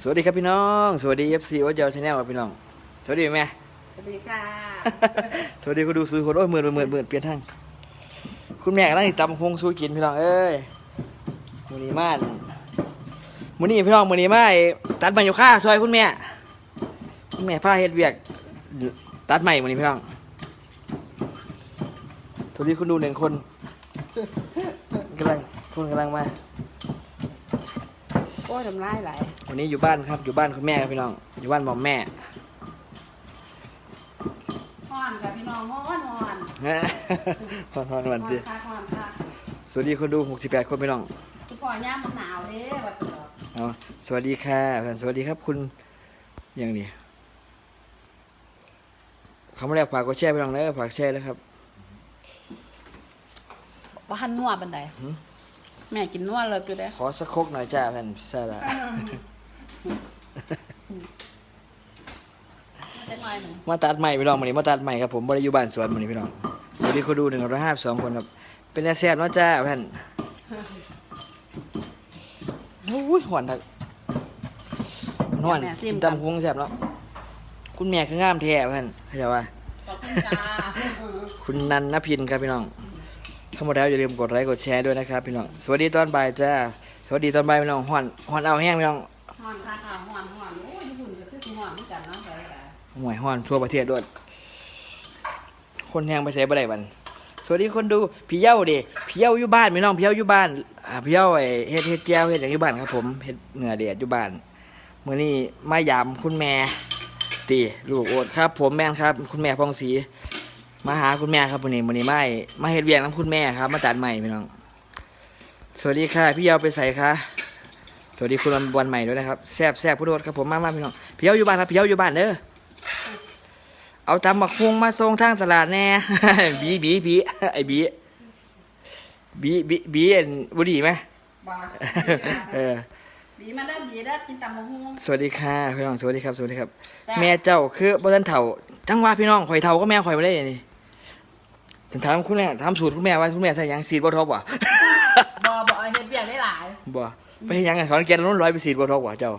สวัสดีครับพี่น้อง สวัสดี FC โอ๊ตเจลชาแนลครับพี่น้อง สวัสดีแม่ สวัสดีค่ะ สวัสดีคุณดูซื้อคนโอ้ยหมื่นหมื่นหมื่นเปลี่ยนทางคุณแม่กำลังสิตำพงสู้กินพี่น้องเอ้ยมือนี้มามือนี้พี่น้องมือนี้มาไอ้ตัดใหม่อยู่ค่าซอยคุณแม่ คุณแม่พาเฮ็ดเวียก ตัดใหม่มือนี้พี่น้องสวัสดีคุณดูหนึ่งคนกำลังคนกำลังมาโอ้ ยทำร้ายหลายวันนี้อยู่บ้านครับ อยู่บ้านคุณแม่ครับพี่น้อง อยู่บ้านหมอมแม่ฮ้อนกับพี่น้องฮ้อนฮ้อนฮอนฮอนวันดีค่ะฮ้อนค่ะสวัสดีคนดู 68 คนพี่น้องคือพ่อย่ามมันหนาวเด้วัดตลอดเอาสวัสดีค่ะสวัสดีครับคุณอย่างนี้คำแรกฝากกดแชร์พี่น้องเด้อฝากแชร์แล้วครับบ้านนัวบันไดหืม แม่กินนัวเลยอยู่เด้ขอสักครกหน่อยจ้าแผ่นพิซซ่าละได้หน่อยหนึ่งมาตัดใหม่พี่น้องวันนี้มาตัดใหม่ครับผมบริยุบานสวนวันนี้พี่น้องสวัสดีคนดูหนึ่งร้อยห้าสองคนครับเป็นแซ่บๆเนาะจ้าแผ่นโอ้ยหวานทักหวานกินตำคงแซ่บเนาะคุณแม่คืองามแท้แผ่นเข้าใจว่าขอบคุณจ้า คุณนันนพินครับพี่น้อง เข้ามาแล้วอย่าลืมกดไลค์กดแชร์ด้วยนะครับพี่น้องสวัสดีตอนบ่ายจ้าสวัสดีตอนบ่ายพี่น้องหอนหอนเอาแห้งพี่น้องฮ้อนค่ะค่ะฮ้อนฮ้อนโอ้ยญี่ปุ่นก็คือสิฮ้อนเหมือนกันเนาะไปเลยหวยหอนทั่วประเทศด้วยคนแห้งไปใส่บ่ได้บันสวัสดีคนดูพี่เย้าดิพี่เย้าอยู่บ้านพี่น้องพี่เย้าอยู่บ้านอ่าพี่เย้าไอ้เฮ็ดเฮ็ดแก้วเฮ็ดอย่างอยู่บ้านครับผมเฮ็ดเหนือเดียดอยู่บ้านมื้อนี้มายามคุณแม่ตีลูกโอดครับ ผมแม่นครับ คุณแม่พองศรี มาหาคุณแม่ครับวันนี้วันนี้มาให้มาเฮ็ดเวียงน้ำคุณแม่ครับ มาตัดใหม่พี่น้อง สวัสดีค่ะ พี่เยาไปใส่ค่ะ สวัสดีคุณวันใหม่ด้วยนะครับแซบแซบพุทธวดครับผมมามาพี่น้องพี่เยาอยู่บ้านครับพี่เยาอยู่บ้านเด้อเอาตำบักฮุงมาส่งทางตลาดแน่บีบีบีไอ้บีบีบีบีเอ็นบุดีไหมบ้าเออบีมาได้อบีได้อกินตำมะฮุ่งสวัสดีค่ะพี่น้องสวัสดีครับสวัสดีครับจ้ะแม่เจ้าคือบ่ทันเฒ่าจังว่าพี่น้องข่อยเฒ่าก็แม่ข่อยบ่ได้นี่ ฉันถามคุณแม่ถามสูตรคุณแม่ว่าคุณแม่ใส่หยังซีดบ่ทบบ่บ่บ่เอาเฮ็ดเบียกได้หลาย บ่ไปเฮ็ดหยังไงขอนแก่นนู้นร้อยไปซีดบ่ทบบ่เจ้า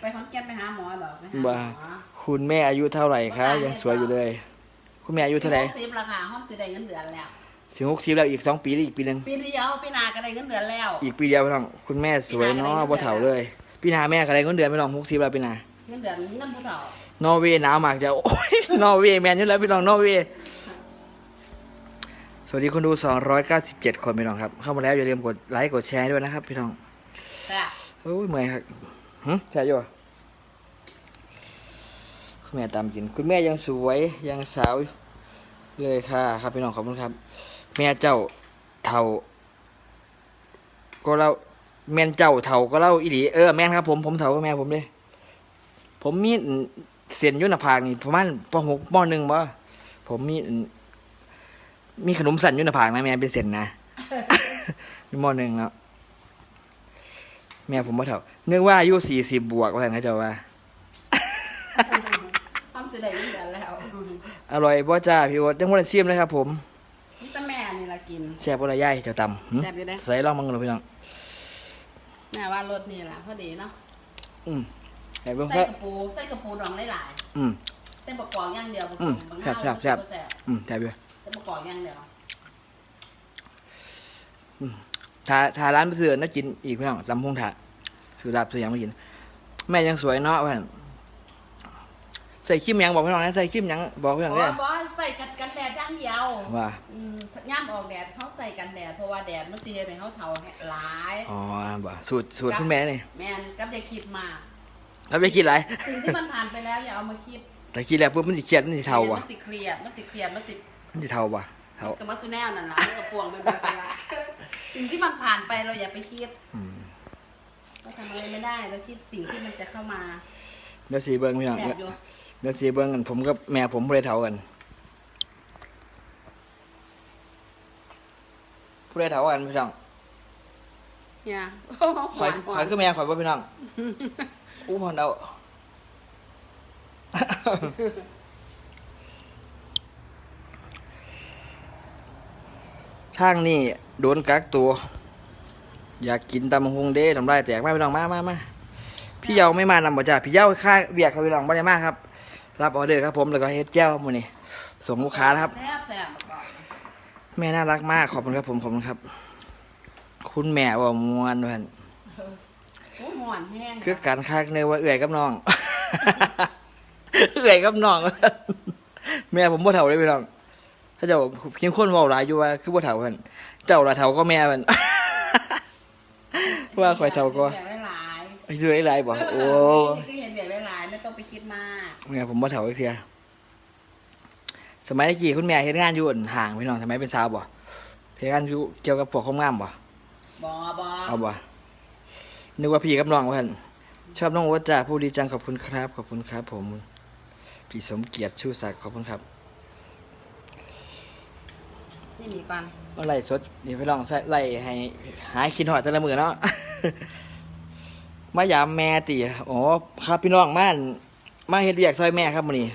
ไปขอนแก่นไปหาหมอเหรอไปหาหมบ้าอคุณแม่อายุเท่าไหร่คะยังสวยอยู่เลย คุณแม่อายุเท่าไหร่สิบราคาห้องสิได้เงินเดือนแล้ว สิบหกสิบแล้วอีกสองปีหรืออีกปีหนึ่งปีเดียวปีหนาก็ได้เงินเดือนแล้ว อีกปีเดียวพี่น้องคุณแม่สวยปีหน้าก็ได้เนาะเงินเดือนบ่เฒ่าเลยพี่นาแม่อะไรก็เดือนพี่น้องหกสิบแล้วพี่นาเงินเดือนเงินผู้เฒ่านอร์เวย์หนาวมากจะโอ้ยนอร์เวย์แมนอยู่แล้วพี่น้องนอร์เวย์ส วัสดีคนดู 297 คนพี่น้องครับ เข้ามาแล้วอย่าลืมกดไลค์กดแชร์ด้วยนะครับ พี่น้องแต่โอ้ยเมื่อยครับหึแช่อยู่อะคุณแม่ตามกิน คุณแม่ยังสวยยังสาวเลยค่ะ ครับพี่น้องขอบคุณครับ แม่เจ้าเท่า ก็เล่าแม่นเจ้าเท่าก็เล่าอีหลีเออแม่นครับผมผมเท่าก็แม่ผมเลยผมมีเสียนอยุ่หนาผากนี่ประมาณปหกปหนึ่งบ่ผมมี มีขนมสั่นอยุ่หนาผากนะแม่เป็นเส้นนะมีมหนึ่งแล้วแม่ผมบ่เท่านึกว่าอายุสี่สิบบวกว่าท่านเขาเจ้าว่าห้องสิได้เงินเดือนแล้ว อร่อยบ่จ้าพี่โอ๊ตยังบ่ได้ซิมเลยครับ ผมนี่แต่แม่นี่ละกินแซ่บบ่ละยายเจ้าตำหึแซ่บอยู่เด้ใส่ลองมึงเลยพี่น้องแม่ว่ารถนี่ล่ะพอดีเนาะอืมให้เบิ่งใส่เพิ่กระปูใส่กระปูดองหลายอืมๆใส่ประกอบอย่างเดียวผสอืมมบางแซ่บแซ่บแซ่บแต่อืมแซ่บอยู่ ใส่ประกอบอย่างเดียวถ้าถ้าร้านไปซื้อน่ากินอีกพี่น้องลำพงถาซื้อลาบซื้อหยังมากิน แม่ยังสวยเนาะว่าหั่นใส่ครีมหยังบอกพี่น้องนะใส่ครีมหยังบอกพี่น้องอ๋เด้ออบ่ใส่กันกันแดดอย่างเดียวว่าอืมย่ามออกแดดเขาใส่กันแดดเพราะว่าแดดมันสิเฮ็ดให้เขาเฒ่าหลายอ๋อบ่สูตรสูตรคุณแม่นี่แม่นกับอย่าคิดมากแล้วไปคิดอะไรสิ่งที่มันผ่านไปแล้วอย่าเอามาคิดแต่คิดแล้วปุ๊บมันสิเครียดมันสิเท่าว่ะมันสิเครียดมันสิเครียดมันสิ มันสิเท่าว่ะเท่ากับมาสุแนวนั่นล่ะมันกับพวงมันเป็นไปละสิ่งที่มันผ่านไปเราอย่าไปคิดอืมเราทำอะไรไม่ได้เราคิดสิ่งที่มันจะเข้ามาเดี๋ยวสีเบิ่งพี่น้องแอบอยู่เดี๋ยวสีเบิ่งกันผมกับแม่ผมบ่ได้เท่ากันผู้ใดเท่ากันพี่น้องเนี่ยข่อยข่อยคือแม่ข่อยบ่พี่น้องอู้พอนเอา ทางนี้โดนกักตัว อยากกินตำบักฮุงเด้ทำลายแตกมาพี่น้องมามามาพี่เยาไม่มานำบ่จ้าพี่เยาค่าเบียกครับพี่น้องบ่ได้มากครับ รับออเดอร์ครับผมแล้วก็เฮ็ดแก้วมื้อนี้ส่งลูกค้านะครับแซ่บแซ่บก่อนแม่น่ารักมากขอบคุณครับผมขอบคุณครับ คุณแม่ว่ามวนเพิ่นโอ้หอนแห้งคือการคักเนยว่าเอื่อยกับน้อง เอื่อยกับน้อง แม่ผมบ่เฒ่าเลยพี่น้อง ถ้าเจ้าคิมคนเว้าหลายอยู่ว่า คือบ่เฒ่าเพิ่นเจ้าละเฒ่าก็แม่เพิ่นว่าข่อยเฒ่าก็เบียร์หลายอายุหลายๆบ่ๆโอ้คือเห็นเบียร์หลายๆไม่ต้องไปคิดมากแม่ผมบ่เฒ่าอีกเทียสมัยตะกี้คุณแม่เฮ็ดงานอยู่อั่นห่างพี่น้องสมัยเป็นสาวบ่เฮ็ดงานอยู่เกี่ยวกับพวกความงามบ่บอบอเอาบ่นึกว่าพี่กับน้องเพิ่นชอบน้องโอ๊ตจ้าผู้ดีจังขอบคุณครับ ขอบคุณครับ ผม พี่สมเกียรติชูศักดิ์ขอบคุณครับ ที่มีก่อนเอาไล่สดนี่พี่น้องใส่ไล่ให้หายคิดหอดแต่ละมือเนาะ มายามแม่ตีอ๋อครับพี่น้องมานมาเฮ็ดเวียกซอยแม่ครับมื้อนี้